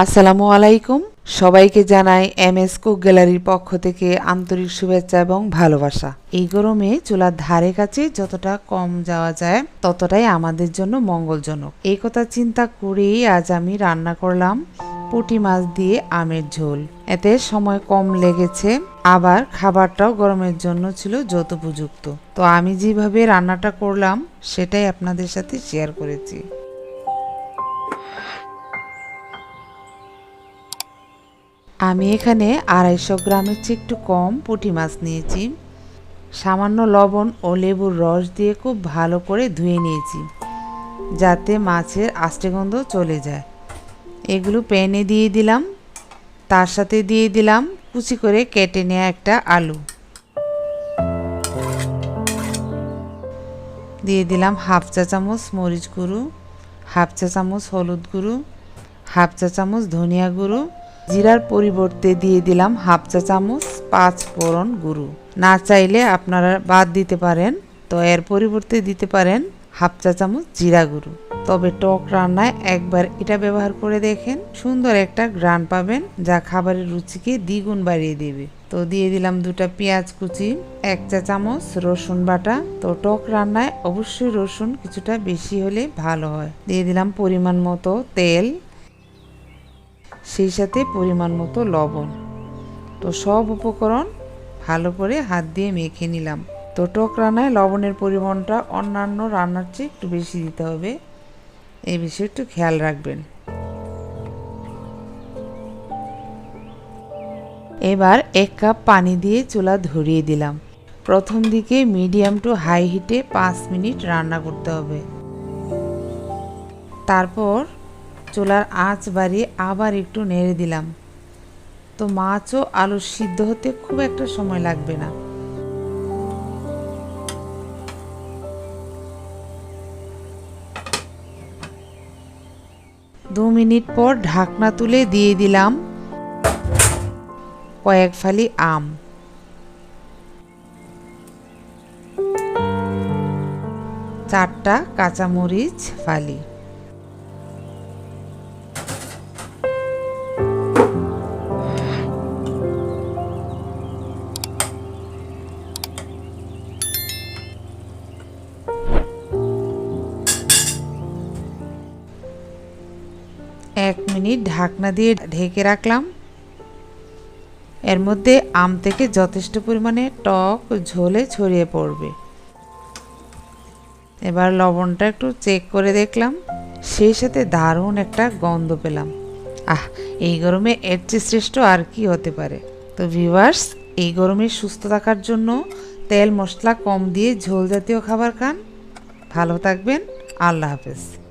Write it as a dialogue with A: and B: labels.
A: আসসালামু আলাইকুম। সবাইকে জানাই এম এস কুক গ্যালারির পক্ষ থেকে আন্তরিক শুভেচ্ছা এবং ভালোবাসা। এই গরমে চুলার ধারে কাছে যতটা কম যাওয়া যায়, ততটাই আমাদের জন্য মঙ্গলজনক। এই কথা চিন্তা করেই আজ আমি রান্না করলাম পুঁটি মাছ দিয়ে আমের ঝোল। এতে সময় কম লেগেছে, আবার খাবারটাও গরমের জন্য ছিল যথোপযুক্ত তো আমি যেভাবে রান্নাটা করলাম, সেটাই আপনাদের সাথে শেয়ার করেছি। আমি এখানে আড়াইশো গ্রামের চেয়ে একটু কম পুঁটি মাছ নিয়েছি। সামান্য লবণ ও লেবুর রস দিয়ে খুব ভালো করে ধুয়ে নিয়েছি, যাতে মাছের আষ্টে গন্ধ চলে যায়। এগুলো প্যানে দিয়ে দিলাম, তার সাথে দিয়ে দিলাম কুচি করে কেটে নেওয়া একটা আলু। দিয়ে দিলাম হাফ চা চামচ মরিচ গুঁড়ো, হাফ চা চামচ হলুদ গুঁড়ো, হাফ চা চামচ ধনিয়া গুঁড়ো জিরার পরিবর্তে দিয়ে দিলাম হাফ চা চামচ পাঁচ ফোড়ন গুঁড়ো। না চাইলে আপনারা বাদ দিতে পারেন, তো এর পরিবর্তে দিতে পারেন হাফ চা চামচ জিরা গুঁড়ো। তবে টক রান্নায় একবার এটা ব্যবহার করে দেখেন, সুন্দর একটা গ্রান পাবেন যা খাবারের রুচিকে দ্বিগুণ বাড়িয়ে দেবে। তো দিয়ে দিলাম দুটা পেঁয়াজ কুচি, এক চা চামচ রসুন বাটা। তো টক রান্নায় অবশ্যই রসুন কিছুটা বেশি হলে ভালো হয়। দিয়ে দিলাম পরিমাণ মতো তেল সেই সাথে পরিমাণ মতো লবণ। তো সব উপকরণ ভালো করে হাত দিয়ে মেখে নিলাম। তো টক রান্নায় লবণের পরিমাণটা অন্যান্য রান্নার চেয়ে একটু বেশি দিতে হবে। এই বিষয়ে একটু খেয়াল রাখবেন। এবার এক কাপ পানি দিয়ে চুলা ধরিয়ে দিলাম। প্রথম দিকে মিডিয়াম টু হাই হিটে পাঁচ মিনিট রান্না করতে হবে। তারপর চুলার আঁচ বাড়িয়ে আবার একটু নেড়ে দিলাম। তো মাছও আলু সিদ্ধ হতে খুব একটা সময় লাগবে না। দু মিনিট পর ঢাকনা তুলে দিয়ে দিলাম কয়েক ফালি আম। চারটা কাঁচামরিচ ফালি। এক মিনিট ঢাকনা দিয়ে ঢেকে রাখলাম। এর মধ্যে আম থেকে যথেষ্ট পরিমাণে টক ঝোলে ছড়িয়ে পড়বে। এবার লবণটা একটু চেক করে দেখলাম, সেই সাথে দারুণ একটা গন্ধ পেলাম। আহ, এই গরমে এর চেয়ে শ্রেষ্ঠ আর কি হতে পারে? তো ভিউয়ার্স এই গরমে সুস্থ থাকার জন্য তেল মশলা কম দিয়ে ঝোল জাতীয় খাবার খান। ভালো থাকবেন, আল্লাহ হাফেজ।